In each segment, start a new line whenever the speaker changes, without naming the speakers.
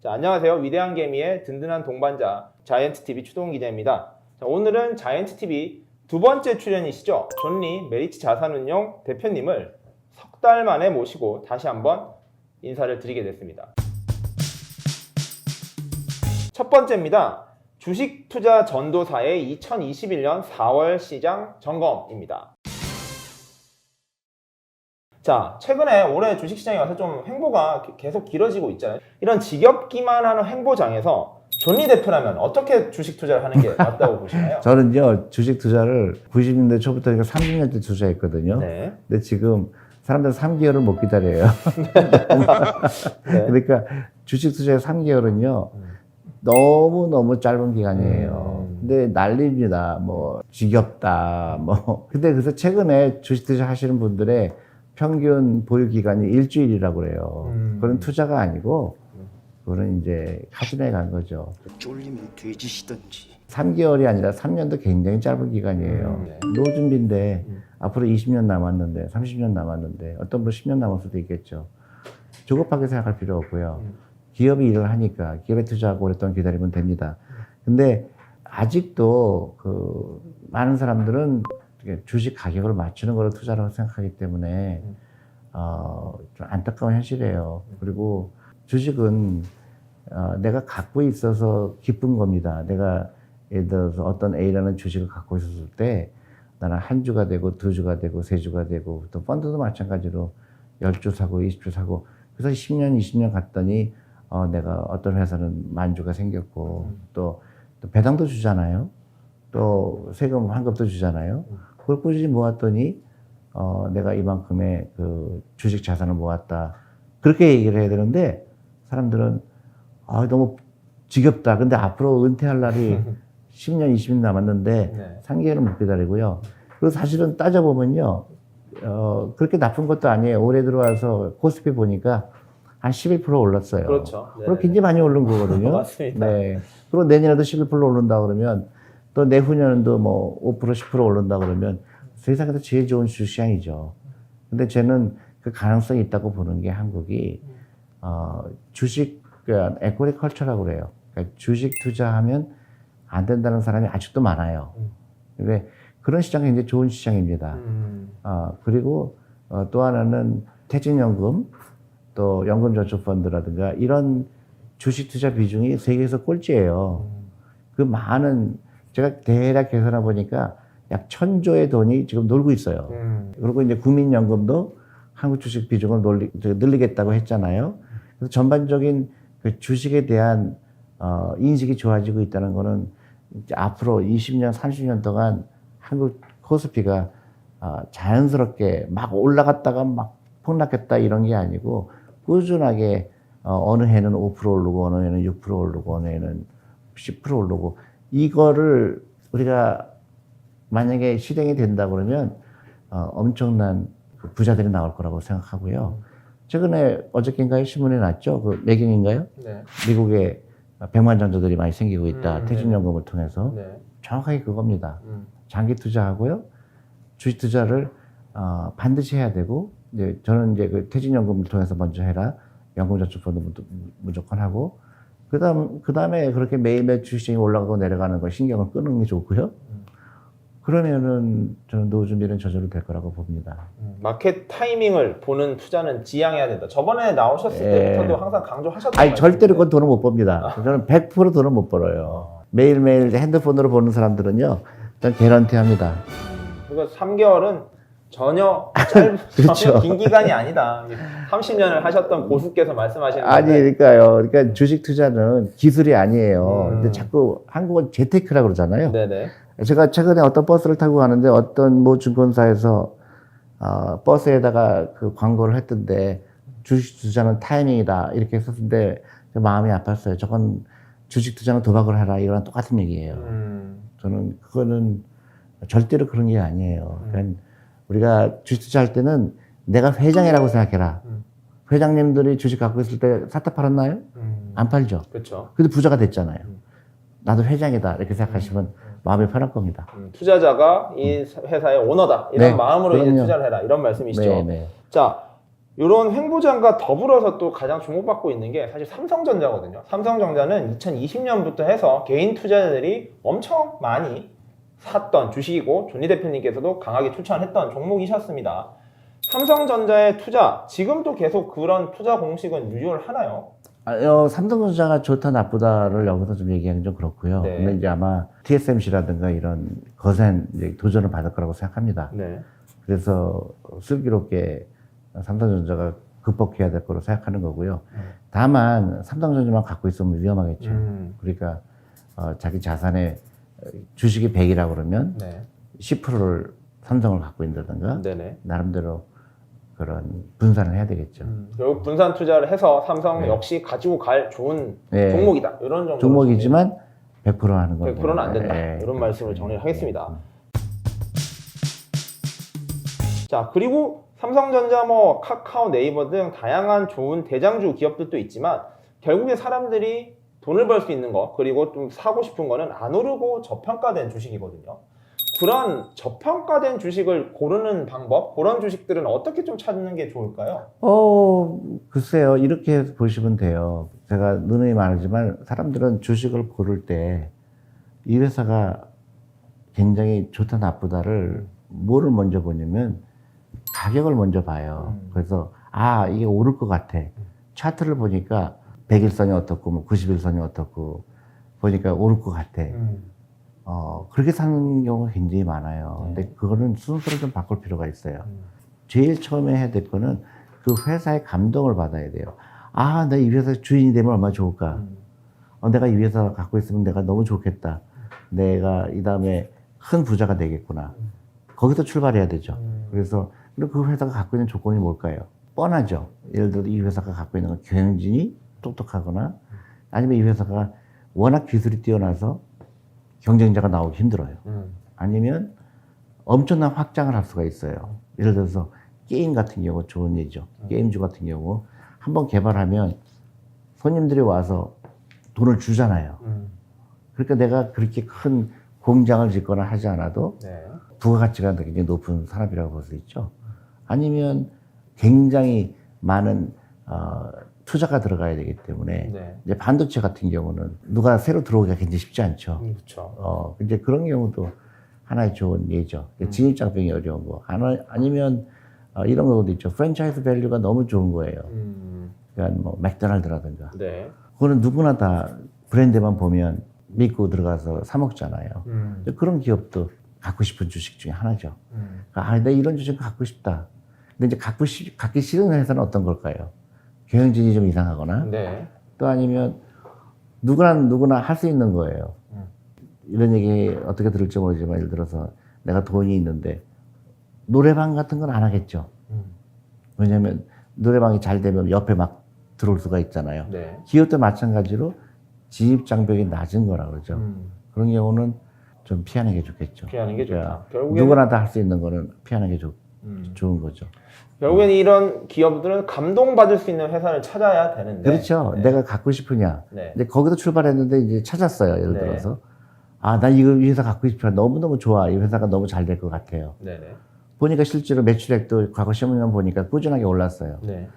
자, 안녕하세요. 위대한 개미의 든든한 동반자 자이언트 TV 추동 기자입니다. 자, 오늘은 자이언트 TV 두 번째 출연이시죠. 존리 메리츠 자산운용 대표님을 석 달 만에 모시고 다시 한번 인사를 드리게 됐습니다. 첫 번째입니다. 주식 투자 전도사의 2021년 4월 시장 점검입니다. 자, 최근에 올해 주식시장에 와서 좀 행보가 계속 길어지고 있잖아요. 이런 지겹기만 하는 행보장에서 존리 대표라면 어떻게 주식 투자를 하는 게 맞다고 보시나요?
저는요 주식 투자를 90년대 초부터 30년대 투자했거든요.
네.
근데 지금 사람들은 3개월을 못 기다려요.
네.
그러니까 주식 투자의 3개월은요
음.
너무 너무 짧은 기간이에요.
음.
근데 난립니다. 뭐 지겹다. 뭐 근데 그래서 최근에 주식 투자 하시는 분들의 평균 보유 기간이 일주일이라고 그래요.
음.
그건 투자가 아니고 그거는 이제 카지노에 간 거죠.
쫄리면 돼지시던지
3개월이 아니라 3년도 굉장히 짧은 기간이에요.
음, 네.
노준비인데
음.
앞으로 20년 남았는데 30년 남았는데 어떤 분 10년 남을 수도 있겠죠. 조급하게 생각할 필요 없고요.
음.
기업이 일을 하니까 기업에 투자하고 오랫동안 기다리면 됩니다. 근데 아직도 그 많은 사람들은 주식 가격을 맞추는 거로 투자라고 생각하기 때문에
음.
어, 좀 안타까운 현실이에요. 그리고 주식은 어, 내가 갖고 있어서 기쁜 겁니다. 내가 예를 들어서 어떤 A라는 주식을 갖고 있었을 때 나는 한 주가 되고 두 주가 되고 세 주가 되고 또 펀드도 마찬가지로 열 주 사고 이십 주 사고 그래서 10년, 20년 갔더니 어, 내가 어떤 회사는 만 주가 생겼고
음.
또, 또 배당도 주잖아요. 또 세금 환급도 주잖아요.
음.
그걸 꾸준히 모았더니 어, 내가 이만큼의 그 주식 자산을 모았다. 그렇게 얘기를 해야 되는데 사람들은 아, 너무 지겹다. 근데 앞으로 은퇴할 날이 10년, 20년 남았는데
네.
3개월은 못 기다리고요. 그리고 사실은 따져보면요. 어, 그렇게 나쁜 것도 아니에요. 올해 들어와서 코스피 보니까 한 11% 올랐어요.
그렇죠. 네.
그럼 굉장히 많이 오른 거거든요.
맞습니다.
네. 그리고 내년에도 11% 오른다 그러면 또 내후년에도 뭐 5% 10% 오른다 그러면 세상에서 제일 좋은 주시장이죠. 근데 저는 그 가능성이 있다고 보는 게 한국이 어, 주식 그 에코리 컬처라고 그래요. 그러니까 주식 투자하면 안 된다는 사람이 아직도 많아요.
음.
근데 그런 시장이 굉장히 좋은 시장입니다.
음.
아, 그리고 어, 또 하나는 퇴직연금, 또 연금저축펀드라든가 이런 주식 투자 비중이 세계에서 꼴찌예요. 그 많은 제가 대략 계산해 보니까 약 천조의 돈이 지금 놀고 있어요.
음.
그리고 이제 국민연금도 한국 주식 비중을 놀리, 저, 늘리겠다고 했잖아요. 그래서 전반적인 그 주식에 대한 어, 인식이 좋아지고 있다는 거는 앞으로 20년, 30년 동안 한국 코스피가 아, 자연스럽게 막 올라갔다가 막 폭락했다 이런 게 아니고 꾸준하게 어, 어느 해는 5% 오르고 어느 해는 6% 오르고 어느 해는 10% 오르고 이거를 우리가 만약에 실행이 된다 그러면 어, 엄청난 그 부자들이 나올 거라고 생각하고요. 최근에 어저께인가요 신문에 났죠? 그 매경인가요?
네.
미국에 백만장자들이 많이 생기고 있다.
음,
퇴직연금을 통해서
네.
정확하게 그겁니다.
음.
장기 투자하고요. 주식 투자를 어, 반드시 해야 되고 이제 저는 이제 그 퇴직연금을 통해서 먼저 해라. 연금저축펀드 무- 무조건 하고 그 다음 그 다음에 그렇게 매일매일 주식이 올라가고 내려가는 거 신경을 끄는 게 좋고요.
음.
그러면은 저는 노후 준비는 저절로 될 거라고 봅니다.
음, 마켓 타이밍을 보는 투자는 지양해야 된다. 저번에 나오셨을
예.
때부터도 항상 강조하셨던
아니 절대로. 그건 돈을 못 법니다. 저는 100% 돈을 못 벌어요. 매일매일 핸드폰으로 보는 사람들은요. 일단 개런티 합니다.
그리고 3개월은 전혀 짧,
그렇죠.
전혀 긴 기간이 아니다. 30년을 하셨던 고수께서 말씀하시는
아니
건데
그러니까요. 그러니까 주식 투자는 기술이 아니에요.
음.
근데 자꾸 한국은 재테크라고 그러잖아요.
네네.
제가 최근에 어떤 버스를 타고 가는데 어떤 모 증권사에서 어, 버스에다가 그 광고를 했던데 주식 투자는 타이밍이다 이렇게 썼는데 마음이 아팠어요. 저건 주식 투자는 도박을 하라 이거랑 똑같은 얘기예요.
음,
저는 그거는 절대로 그런 게 아니에요. 그러니까 우리가 주식 투자할 때는 내가 회장이라고 생각해라.
음.
회장님들이 주식 갖고 있을 때 사타 팔았나요?
음.
안 팔죠.
그렇죠.
근데 부자가 됐잖아요.
음.
나도 회장이다 이렇게 생각하시면 마음이 편할 겁니다.
음, 투자자가 이 회사의 오너다 이런
네,
마음으로 이제
그럼요.
투자를 해라 이런 말씀이시죠.
네, 네.
자, 이런 횡보장과 더불어서 또 가장 주목받고 있는 게 사실 삼성전자거든요. 삼성전자는 2020년부터 해서 개인 투자자들이 엄청 많이 샀던 주식이고 존니 대표님께서도 강하게 추천했던 종목이셨습니다. 삼성전자의 투자 지금도 계속 그런 투자 공식은 유효를 하나요?
아, 어, 삼성전자가 좋다 나쁘다를 여기서 좀 얘기하기 좀 그렇고요.
네.
근데 이제 아마 TSMC라든가 이런 거센 이제 도전을 받을 거라고 생각합니다.
네.
그래서 슬기롭게 삼성전자가 극복해야 될 거로 생각하는 거고요.
음.
다만 삼성전자만 갖고 있으면 위험하겠죠.
음.
그러니까 어, 자기 자산의 주식이 100이라고 그러면
네.
10%를 삼성을 갖고 있다든가
네네.
나름대로 그런 분산을 해야 되겠죠.
음. 결국 분산 투자를 해서 삼성
네.
역시 가지고 갈 좋은
네.
종목이다. 이런 정도
종목이지만 100% 하는 건
100%는 안 된다.
예.
이런 말씀을 정리하겠습니다.
예.
자, 그리고 삼성전자, 뭐 카카오, 네이버 등 다양한 좋은 대장주 기업들도 있지만 결국에 사람들이 돈을 벌 수 있는 거 그리고 좀 사고 싶은 거는 안 오르고 저평가된 주식이거든요. 그런 저평가된 주식을 고르는 방법, 그런 주식들은 어떻게 좀 찾는 게 좋을까요?
어, 글쎄요. 이렇게 보시면 돼요. 제가 누누이 말하지만 사람들은 주식을 고를 때 이 회사가 굉장히 좋다 나쁘다를 뭐를 먼저 보냐면 가격을 먼저 봐요.
음.
그래서 아, 이게 오를 것 같아. 차트를 보니까 100일선이 어떻고 뭐 90일선이 어떻고 보니까 오를 것 같아.
음.
어, 그렇게 사는 경우가 굉장히 많아요.
네.
근데 그거는 순서를 좀 바꿀 필요가 있어요.
음.
제일 처음에 해야 될 거는 그 회사의 감동을 받아야 돼요. 아, 나 이 회사 주인이 되면 얼마나 좋을까.
음.
어, 내가 이 회사 갖고 있으면 내가 너무 좋겠다. 내가 이 다음에 큰 부자가 되겠구나. 거기서 출발해야 되죠.
음.
그래서 그리고 그 회사가 갖고 있는 조건이 뭘까요? 뻔하죠. 예를 들어 이 회사가 갖고 있는 건 경영진이 똑똑하거나 아니면 이 회사가 워낙 기술이 뛰어나서 경쟁자가 나오기 힘들어요.
음.
아니면 엄청난 확장을 할 수가 있어요. 예를 들어서 게임 같은 경우 좋은 예죠. 게임주 같은 경우 한번 개발하면 손님들이 와서 돈을 주잖아요.
음.
그러니까 내가 그렇게 큰 공장을 짓거나 하지 않아도
네.
부가가치가 굉장히 높은 산업이라고 볼 수 있죠. 아니면 굉장히 많은 어, 투자가 들어가야 되기 때문에
네.
이제 반도체 같은 경우는 누가 새로 들어오기가 굉장히 쉽지 않죠.
음, 그렇죠.
어, 이제 그런 경우도 하나의 좋은 예죠.
음.
진입장벽이 어려운 거. 아니- 아니면 어, 이런 경우도 있죠. 프랜차이즈 밸류가 너무 좋은 거예요.
음.
그러니까 뭐 맥도날드라든가.
네.
그거는 누구나 다 브랜드만 보면 믿고 들어가서 사 먹잖아요.
음.
그런 기업도 갖고 싶은 주식 중에 하나죠.
음.
아, 내가 이런 주식 갖고 싶다. 근데 이제 갖고 싶, 갖기 싫은 회사는 어떤 걸까요? 경영진이 좀 이상하거나
네.
또 아니면 누구나 누구나 할 수 있는 거예요.
음.
이런 얘기 어떻게 들을지 모르지만 예를 들어서 내가 돈이 있는데 노래방 같은 건 안 하겠죠.
음.
왜냐하면 노래방이 잘 되면 옆에 막 들어올 수가 있잖아요.
네.
기업도 마찬가지로 진입 장벽이 낮은 거라 그러죠.
음.
그런 경우는 좀 피하는 게 좋겠죠.
피하는 게 좋다.
그러니까 누구나 다 할 수 있는 거는 피하는 게 좋,
음.
좋은 거죠.
결국엔 이런 기업들은 감동받을 수 있는 회사를 찾아야 되는데.
그렇죠.
네.
내가 갖고 싶으냐.
네.
근데 거기서 출발했는데 이제 찾았어요. 예를
네.
들어서. 아, 나 이거 이 회사 갖고 싶어. 너무너무 좋아. 이 회사가 너무 잘 될 것 같아요.
네네.
보니까 실제로 매출액도 과거 10년 보니까 꾸준하게 올랐어요.
네.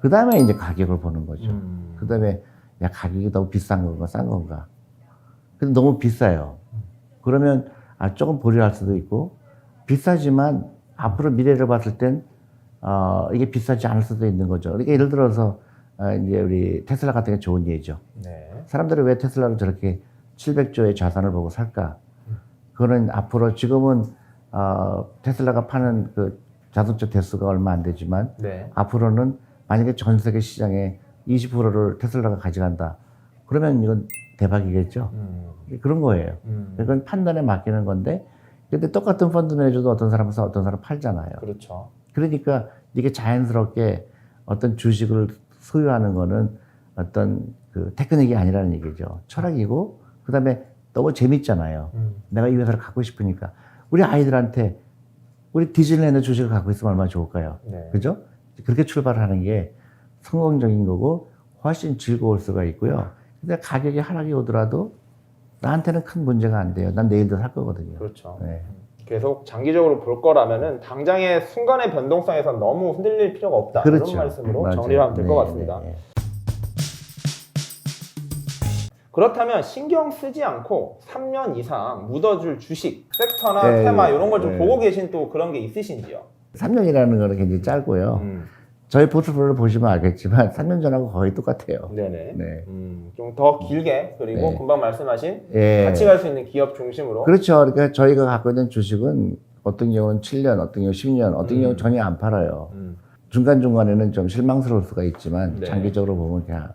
그 다음에 이제 가격을 보는 거죠.
음.
그 다음에 야, 가격이 너무 비싼 건가, 싼 건가. 근데 너무 비싸요. 그러면 아, 조금 보류할 수도 있고 비싸지만 앞으로 미래를 봤을 땐 어, 이게 비싸지 않을 수도 있는 거죠. 그러니까 예를 들어서 어, 이제 우리 테슬라 같은 게 좋은 예죠.
네.
사람들이 왜 테슬라를 저렇게 700조의 자산을 보고 살까? 그거는 앞으로 지금은 어, 테슬라가 파는 그 자동차 대수가 얼마 안 되지만
네.
앞으로는 만약에 전 세계 시장의 20%를 테슬라가 가져간다. 그러면 이건 대박이겠죠.
음.
그런 거예요.
음.
그건 판단에 맡기는 건데 근데 똑같은 펀드 매니저도 어떤 사람은 사 어떤 사람은 팔잖아요.
그렇죠.
그러니까 이게 자연스럽게 어떤 주식을 소유하는 거는 어떤 그 테크닉이 아니라는 얘기죠. 철학이고 그다음에 너무 재밌잖아요.
음.
내가 이 회사를 갖고 싶으니까 우리 아이들한테 우리 디즈니랜드 주식을 갖고 있으면 얼마나 좋을까요?
네.
그죠? 그렇게 출발하는 게 성공적인 거고 훨씬 즐거울 수가 있고요. 근데 가격이 하락이 오더라도 나한테는 큰 문제가 안 돼요. 난 내일도 살 거거든요.
그렇죠.
네.
계속 장기적으로 볼 거라면은 당장의 순간의 변동성에서 너무 흔들릴 필요가 없다.
그렇죠.
이런 말씀으로
맞아요.
정리를 하면 될 것
네,
같습니다.
네, 네.
그렇다면 신경 쓰지 않고 3년 이상 묻어줄 주식, 섹터나
네,
테마 이런 걸 좀
네.
보고 계신 또 그런 게 있으신지요?
3년이라는 거는 굉장히 짧고요.
음,
저희 포트폴리오를 보시면 알겠지만 3년 전하고 거의 똑같아요.
네네.
네.
음, 좀 더 길게 그리고
네.
금방 말씀하신
예.
같이 갈 수 있는 기업 중심으로
그렇죠. 그러니까 저희가 갖고 있는 주식은 어떤 경우는 7년, 어떤 경우 10년, 어떤
음.
경우 전혀 안 팔아요.
음,
중간 중간에는 좀 실망스러울 수가 있지만
네.
장기적으로 보면 그냥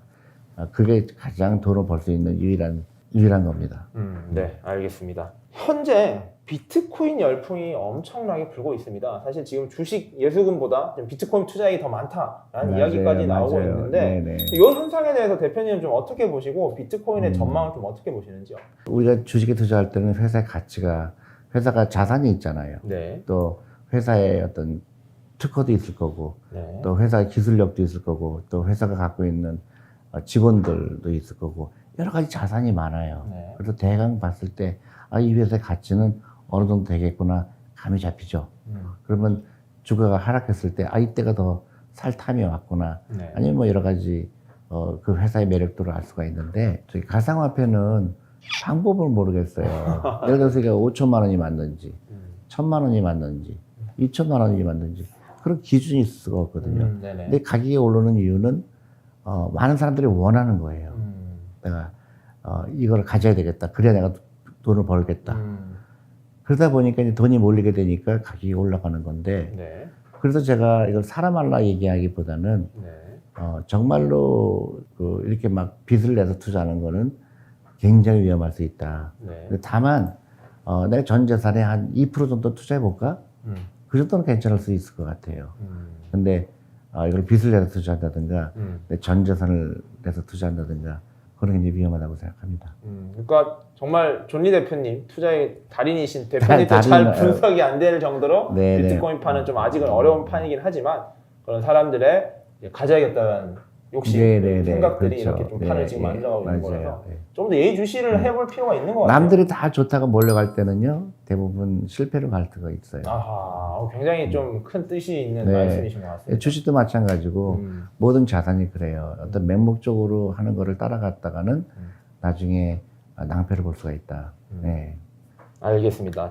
아, 그게 가장 돈을 벌 수 있는 유일한 유일한 겁니다.
음, 네, 알겠습니다. 현재 비트코인 열풍이 엄청나게 불고 있습니다. 사실 지금 주식 예수금보다 좀 비트코인 투자액이 더 많다라는
맞아요,
이야기까지 나오고
맞아요.
있는데
네네.
이 현상에 대해서 대표님 좀 어떻게 보시고 비트코인의
음.
전망을 좀 어떻게 보시는지요?
우리가 주식에 투자할 때는 회사의 가치가 회사가 자산이 있잖아요.
네,
또 회사의 어떤 특허도 있을 거고
네,
또 회사의 기술력도 있을 거고 또 회사가 갖고 있는 어, 직원들도 있을 거고 여러 가지 자산이 많아요.
네.
그래서 대강 봤을 때 아, 이 회사의 가치는 어느 정도 되겠구나 감이 잡히죠.
음,
그러면 주가가 하락했을 때 아 이때가 더 살 탐이 왔구나
네,
아니면 뭐 여러 가지 어, 그 회사의 매력도를 알 수가 있는데 저희 가상화폐는 방법을 모르겠어요. 예를 들어서 이게 5천만 원이 맞는지
음,
천만 원이 맞는지 2천만 원이 맞는지 그런 기준이 있을 수가 없거든요.
음.
근데 가격이 오르는 이유는 어, 많은 사람들이 원하는 거예요.
음,
내가 어, 이걸 가져야 되겠다. 그래야 내가 돈을 벌겠다.
음,
그러다 보니까 이제 돈이 몰리게 되니까 가격이 올라가는 건데
네,
그래서 제가 이걸 사람말라 얘기하기보다는
네,
어, 정말로 그 이렇게 막 빚을 내서 투자하는 거는 굉장히 위험할 수 있다.
네,
다만 어, 내가 전 재산의 한 2% 정도 투자해 볼까?
음,
그 정도는 괜찮을 수 있을 것 같아요.
음,
근데 어, 이걸 빚을 내서 투자한다든가
음.
내전 재산을 내서 투자한다든가 그런 게 이제 위험하다고 생각합니다.
음, 그러니까 정말 존리 대표님 투자의 달인이신 대표님도 잘
어.
분석이 안 될 정도로
네, 네.
비트코인 파는 좀 아직은 어려운 판이긴 하지만 그런 사람들의 가져야겠다는 욕심,
네, 네, 네.
생각들이
그렇죠.
이렇게 좀 판을
네,
지금
예.
만들어가고 있는. 거라서
예.
좀더 예의주시를 해볼 필요가 있는 것 같아요.
남들이 다 좋다고 몰려갈 때는요 대부분 실패로 갈 때가 있어요.
아하, 어, 굉장히 좀 큰 뜻이 있는
네.
말씀이신 것 같습니다.
주식도 마찬가지고
음,
모든 자산이 그래요. 어떤 맹목적으로 하는 거를 따라갔다가는
음.
나중에 낭패를 볼 수가 있다.
음.
네.
알겠습니다.